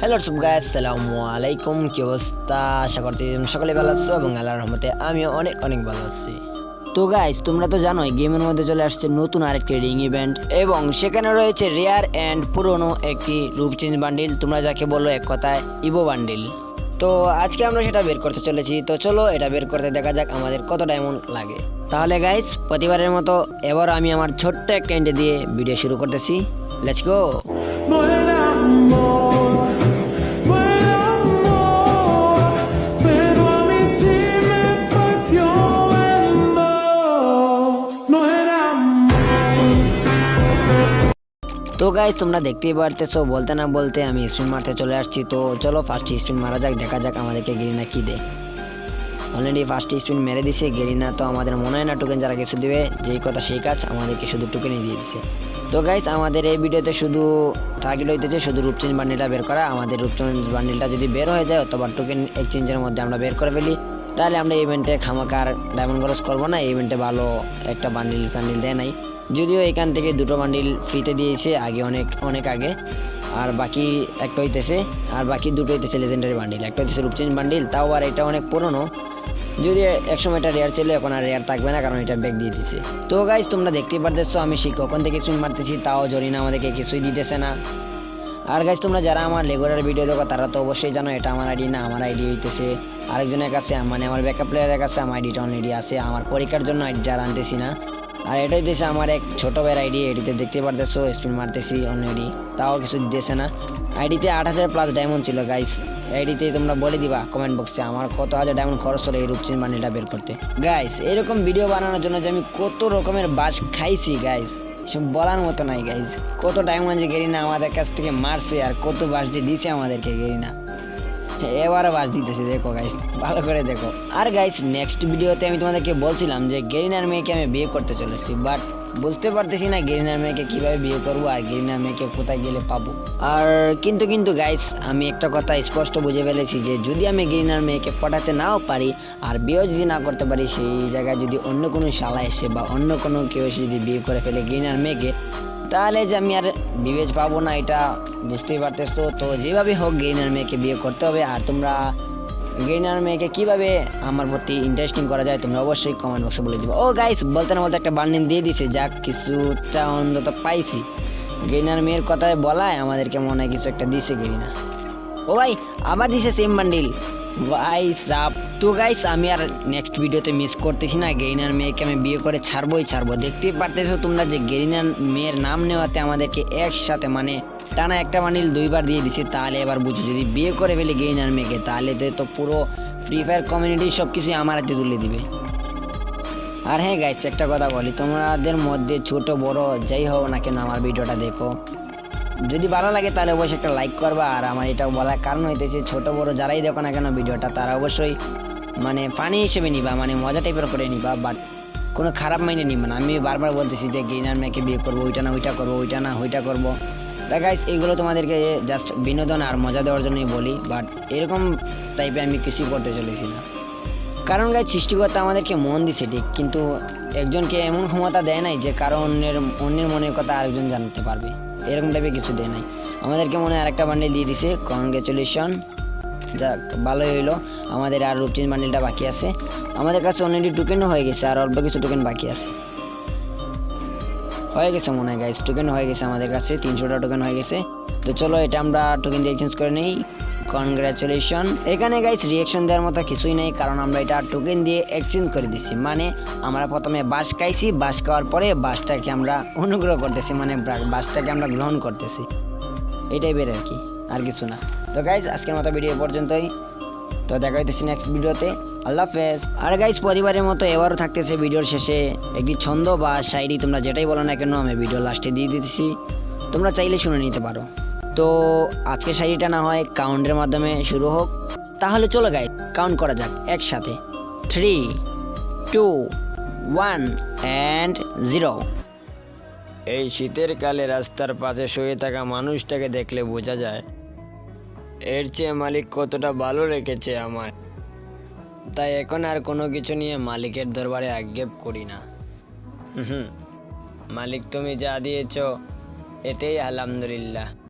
Hello guys আসসালামু আলাইকুম কি অবস্থা? আশা করছি সকলে ভালো আছো এবং আল্লাহর রহমতে আমিও অনেক অনেক ভালো আছি। তো গাইস তোমরা তো জানোই, গেমের মধ্যে চলে আসছে নতুন আরেকটি রিং ইভেন্ট এবং সেখানে রয়েছে রেয়ার অ্যান্ড পুরনো একটি রূপ চেঞ্জ বান্ডিল তোমরা যাকে বলো এক কথায় ইভো বান্ডিল তো, আজকে আমরা সেটা বের করতে চলেছি। তো, চলো, এটা বের করতে দেখা যাক আমাদের কত ডায়মন্ড লাগে। তাহলে গাইস প্রতিবারের মতো এবার আমি আমার ছোট্ট একটা দিয়ে ভিডিও শুরু করতেছি। লেটস গো তো গাইজ তোমরা দেখতেই পারতেছো, বলতে না বলতে আমি স্পিন মারতে চলে আসছি। তো চলো ফার্স্ট স্পিন মারা যাক, দেখা যাক আমাদেরকে গেরিনা কি দেয়। অলরেডি ফার্স্ট স্পিন মেরে দিছে, গেরিনা তো আমাদের মনে হয় না টোকেন যারা কিছু দেবে, যেই কথা সেই কাজ, আমাদেরকে শুধু টোকেনই দিয়ে দিছে। তো গাইজ আমাদের এই ভিডিওতে শুধু টার্গেট হইতেছে শুধু রূপচেঞ্জ বান্ডিলটা বের করা। আমাদের রূপচেঞ্জ বান্ডিলটা যদি বের হয়ে যায়, অথবা টোকেন এক্সচেঞ্জের মধ্যে আমরা বের করে ফেলি তাহলে আমরা ইভেন্টে খামাকার ডায়মন্ড খরচ করব না ইভেন্টে ভালো একটা বান্ডিল টান্ডিল দেয় নাই। যদিও এখান থেকে দুটো বান্ডিল ফ্রিতে দিয়েছে, আগে অনেক অনেক আগে। আর বাকি একটা হইতেছে, আর বাকি দুটো হইতেছে লেজেন্ডারি বান্ডিল একটা হইতেছে রূপচেঞ্জ বান্ডিল তাও আর এটা অনেক পুরনো। যদি একসময় এটা রেয়ার ছিল, এখন আর রেয়ার থাকবে না, কারণ এটা ব্যাগ দিয়ে দিচ্ছে তো গাইজ তোমরা দেখতেই পারতেছো, আমি সেই কখন থেকে স্পিন মারতেছি, তাও জরিনা আমাদেরকে কিছুই দিতেছে না। আর গাইজ তোমরা যারা আমার লেগুলার ভিডিও দেখো, তারা তো অবশ্যই জানো, এটা আমার আইডি না, আমার আইডি হইতেছে আরেকজনের কাছে মানে আমার ব্যাকআপ প্লেয়ারের কাছে, আমার আইডিটা অলরেডি আছে, আমার পরীক্ষার জন্য আইডিটা আনতেছি না। আর এটাই হইতেছে আমার এক ছোটো ভাইয়ের আইডি এটিতে দেখতে পারতেছো স্পিন মারতেছি অলরেডি তাও কিছু দিতেছে না। আইডিতে আট হাজার প্লাস ডায়মন্ড ছিল গাইস আইডিতে তোমরা বলে দিবা কমেন্ট বক্সে আমার কত হাজার ডায়মন্ড খরচ হলো এই রূপচিন বান্ডিলটা বের করতে। গাইস এরকম ভিডিও বানানোর জন্য যে আমি কত রকমের বাস খাইছি গাইস সব বলার মতো নাই গাইজ কত ডায়মন্ড যে গেরিনা আমাদের কাছ থেকে মারছে আর কত বাস যে দিছে আমাদেরকে গেরিনা। এবারও বাস দিতেছে, দেখো গাইস ভালো করে দেখো। আর গাইস নেক্সট ভিডিওতে আমি তোমাদেরকে বলছিলাম যে গেরিনার মেয়েকে আমি বিয়ে করতে চলেছি বাট বুঝতে পারতেছি না গেরিনার মেয়েকে কীভাবে বিয়ে করব আর গেরিনার মেয়েকে কোথায় গেলে পাবো। আর কিন্তু কিন্তু গাইস আমি একটা কথা স্পষ্ট বুঝে ফেলেছি যে যদি আমি গেরিনার মেয়েকে পটাতে নাও পারি আর বিয়েও যদি না করতে পারি, সেই জায়গায় যদি অন্য কোনো শালা এসে বা অন্য কোনো কেউ এসে যদি বিয়ে করে ফেলে গেরিনার মেয়েকে, তাহলে যে আমি আর বিবেচ পাবো না এটা বুঝতেই পারতেছো। তো যেভাবে হোক গেইনার মেয়েকে বিয়ে করতে হবে আর তোমরা গেইনার মেয়েকে কীভাবে আমার প্রতি ইন্টারেস্টিং করা যায় তোমরা অবশ্যই কমেন্ট বক্সে বলে দিবে। ও গাইস বলতে না বলতে একটা বার্নিং দিয়ে দিছে, যাক কিছুটা অন্তত পাইছি। গেইনার মেয়ের কথায় বলায় আমাদেরকে মনে হয় কিছু একটা দিছে গেইনা। ও ভাই, আবার দিছে সেম বান্ডিল ভাই সাপ তো গাইস আমি আর নেক্সট ভিডিওতে মিস করতেছি না। গেরিনার মেয়েকে আমি বিয়ে করে ছাড়বোই ছাড়বো। দেখতেই পারতেছো তোমরা যে গেরিনার মেয়ের নাম নেওয়াতে আমাদেরকে একসাথে মানে টানা একটা বান্ডিল দুইবার দিয়ে দিছে, তাহলে এবার বুঝো যদি বিয়ে করে ফেলে গেরিনার মেয়েকে, তাহলে তো পুরো ফ্রি ফায়ার কমিউনিটি সব কিছুই আমার হাতে তুলে দিবে। আর হ্যাঁ গাইস একটা কথা বলি, তোমাদের মধ্যে ছোট, বড় যাই হোক না কেন আমার ভিডিওটা দেখো। যদি ভালো লাগে তাহলে অবশ্যই একটা লাইক করবা, আর আমার এটাও বলার কারণ হইতেছে, ছোট, বড় যারাই দেখো না কেন ভিডিওটা, তারা অবশ্যই মানে ফানি হিসেবে নিবা মানে মজা টাইপের করে নিবা বাট কোনো খারাপ মাইনে নিবা না। আমি বারবার বলতেছি যে গেইনার মেয়েকে বিয়ে করব, ওইটা না, ওইটা করব, ওইটা না, ওইটা করব। গাইস এইগুলো তোমাদেরকে জাস্ট বিনোদন আর মজা দেওয়ার জন্যই বলি বাট এরকম টাইপে আমি কিছুই করতে চলেছি না। কারণ গাই সৃষ্টিকর্তা আমাদেরকে মন দিছে, ঠিক? কিন্তু একজনকে এমন ক্ষমতা দেয় নাই যে কারও অন্যের অন্যের মনের কথা আরেকজন জানতে পারবে। এরকম টাইপে কিছু দেয় নাই। আমাদেরকে মনে আরেকটা বান্ডিল দিয়ে দিছে কংগ্রেচুলেশন যা ভালোই হইল। আমাদের আর রূপচিন বান্ডিলটা বাকি আছে। আমাদের কাছে অলরেডি টোকেনও হয়ে গেছে, আর অল্প কিছু টোকেন বাকি আছে। হয়ে গেছে মনে হয় গাইস টোকেন হয়ে গেছে আমাদের কাছে, তিনশোটা টোকেন হয়ে গেছে। তো চলো, এটা আমরা টোকেন দিয়ে এক্সচেঞ্জ করে নিই। কনগ্রাচুলেশন এখানে গাইস রিয়েকশন দেওয়ার মতো কিছুই নেই, কারণ আমরা এটা টোকেন দিয়ে এক্সচেঞ্জ করে দিছি। মানে আমরা প্রথমে বাস খাইছি বাস খাওয়ার পরে বাসটাকে আমরা অনুগ্রহ করতেছি মানে বাসটাকে আমরা গ্রহণ করতেছি। এটাই বের আর কি, আর কিছু না। তো গাইস আজকের মতো ভিডিও পর্যন্তই। তো দেখা হইতেছি নেক্সট ভিডিওতে আল্লাহ হাফেজ। আর গাইস পরিবারের মতো এবারও থাকতেছে ভিডিওর শেষে একটি ছন্দ বা শায়রি তোমরা যেটাই বলো না কেন, আমি ভিডিও লাস্টে দিয়ে দিতেছি। তোমরা চাইলে শুনে নিতে পারো। তো আজকে শায়রিটা না হয় কাউন্টের মাধ্যমে শুরু হোক। তাহলে চলো গাইস কাউন্ট করা যাক একসাথে। Three two one and zero এই শীতের কালে রাস্তার পাশে শুয়ে থাকা মানুষটাকে দেখলে বোঝা যায়, এর চেয়ে মালিক কতটা ভালো রেখেছে আমার তাই এখন আর কোনো কিছু নিয়ে মালিকের দরবারে আক্ষেপ করি না। হুম। মালিক তুমি যা দিয়েছ, এতেই আলহামদুলিল্লাহ।